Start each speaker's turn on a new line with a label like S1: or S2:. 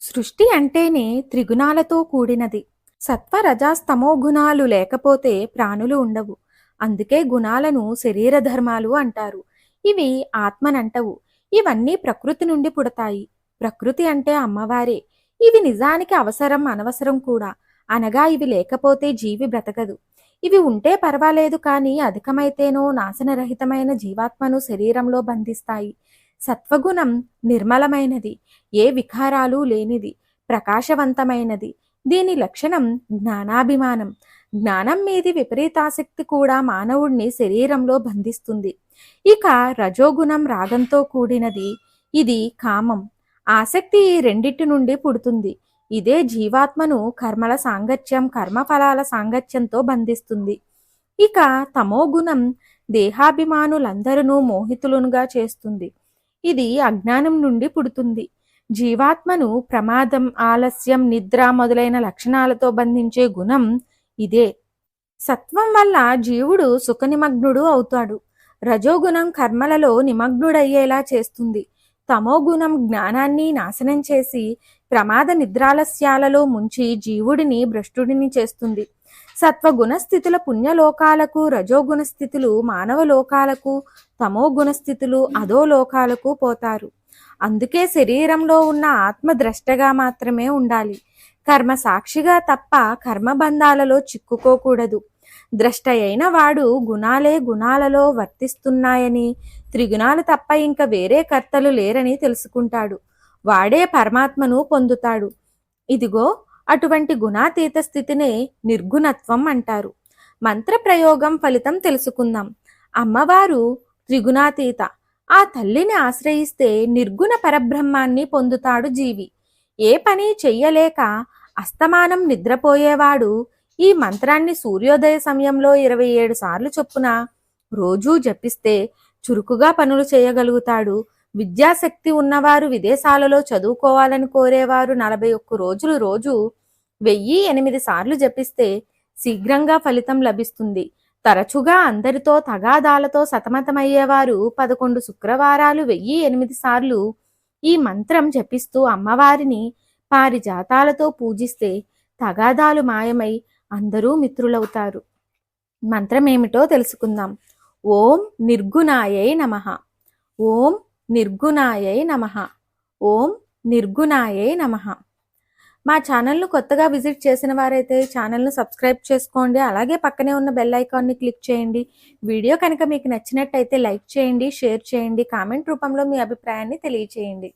S1: సృష్టి అంటేనే త్రిగుణాలతో కూడినది. సత్వ రజాస్తమో గుణాలు లేకపోతే ప్రాణులు ఉండవు. అందుకే గుణాలను శరీర ధర్మాలు అంటారు. ఇవి ఆత్మనంటవు. ఇవన్నీ ప్రకృతి నుండి పుడతాయి. ప్రకృతి అంటే అమ్మవారే. ఇవి నిజానికి అవసరం అనవసరం కూడా. అనగా ఇవి లేకపోతే జీవి బ్రతకదు. ఇవి ఉంటే పర్వాలేదు కానీ అధికమైతేనో నాశనరహితమైన జీవాత్మను శరీరంలో బంధిస్తాయి. సత్వగుణం నిర్మలమైనది ఏ వికారాలు లేనిది ప్రకాశవంతమైనది. దీని లక్షణం జ్ఞానాభిమానం. జ్ఞానం మీది విపరీతాసక్తి కూడా మానవుణ్ణి శరీరంలో బంధిస్తుంది. ఇక రజోగుణం రాగంతో కూడినది ఇది కామం. ఆసక్తి ఈ రెండిటి నుండి పుడుతుంది. ఇదే జీవాత్మను కర్మల సాంగత్యం కర్మఫలాల సాంగత్యంతో బంధిస్తుంది. ఇక తమోగుణం దేహాభిమానులందరూ మోహితులుగా చేస్తుంది. ఇది అజ్ఞానం నుండి పుడుతుంది. జీవాత్మను ప్రమాదం ఆలస్యం నిద్ర మొదలైన లక్షణాలతో బంధించే గుణం ఇదే. సత్వం వల్ల జీవుడు సుఖనిమగ్నుడు అవుతాడు. రజోగుణం కర్మలలో నిమగ్నుడయ్యేలా చేస్తుంది. తమోగుణం జ్ఞానాన్ని నాశనం చేసి ప్రమాద నిద్రాలస్యాలలో ముంచి జీవుడిని భ్రష్టుడిని చేస్తుంది. సత్వగుణ స్థితుల పుణ్యలోకాలకు రజోగుణ స్థితులు మానవ లోకాలకు తమో గుణస్థితులు అధో లోకాలకు పోతారు. అందుకే శరీరంలో ఉన్న ఆత్మద్రష్టగా మాత్రమే ఉండాలి. కర్మ సాక్షిగా తప్ప కర్మబంధాలలో చిక్కుకోకూడదు. ద్రష్ట అయిన వాడు గుణాలే గుణాలలో వర్తిస్తున్నాయని త్రిగుణాలు తప్ప ఇంకా వేరే కర్తలు లేరని తెలుసుకుంటాడు. వాడే పరమాత్మను పొందుతాడు. ఇదిగో అటువంటి గుణాతీత స్థితినే నిర్గుణత్వం అంటారు. మంత్ర ప్రయోగం ఫలితం తెలుసుకుందాం. అమ్మవారు త్రిగుణాతీత. ఆ తల్లిని ఆశ్రయిస్తే నిర్గుణ పరబ్రహ్మాన్ని పొందుతాడు జీవి. ఏ పని చెయ్యలేక అస్తమానం నిద్రపోయేవాడు ఈ మంత్రాన్ని సూర్యోదయ సమయంలో ఇరవై ఏడు సార్లు చొప్పున రోజూ జపిస్తే చురుకుగా పనులు చేయగలుగుతాడు. విద్యాశక్తి ఉన్నవారు విదేశాలలో చదువుకోవాలని కోరేవారు నలభై ఒక్క రోజులు రోజు వెయ్యి ఎనిమిది సార్లు జపిస్తే శీఘ్రంగా ఫలితం లభిస్తుంది. తరచుగా అందరితో తగాదాలతో సతమతమయ్యేవారు పదకొండు శుక్రవారాలు వెయ్యి ఎనిమిది సార్లు ఈ మంత్రం జపిస్తూ అమ్మవారిని పారిజాతాలతో పూజిస్తే తగాదాలు మాయమై అందరూ మిత్రులవుతారు. మంత్రమేమిటో తెలుసుకుందాం. ఓం నిర్గుణాయై నమ. ఓం నిర్గుణాయై నమ. ఓం నిర్గుణాయై నమ. మా ఛానల్ను కొత్తగా విజిట్ చేసిన వారైతే ఛానల్ను సబ్స్క్రైబ్ చేసుకోండి అలాగే పక్కనే ఉన్న బెల్ ఐకాన్ని క్లిక్ చేయండి. వీడియో కనుక మీకు నచ్చినట్టయితే లైక్ చేయండి షేర్ చేయండి కామెంట్ రూపంలో మీ అభిప్రాయాన్ని తెలియచేయండి.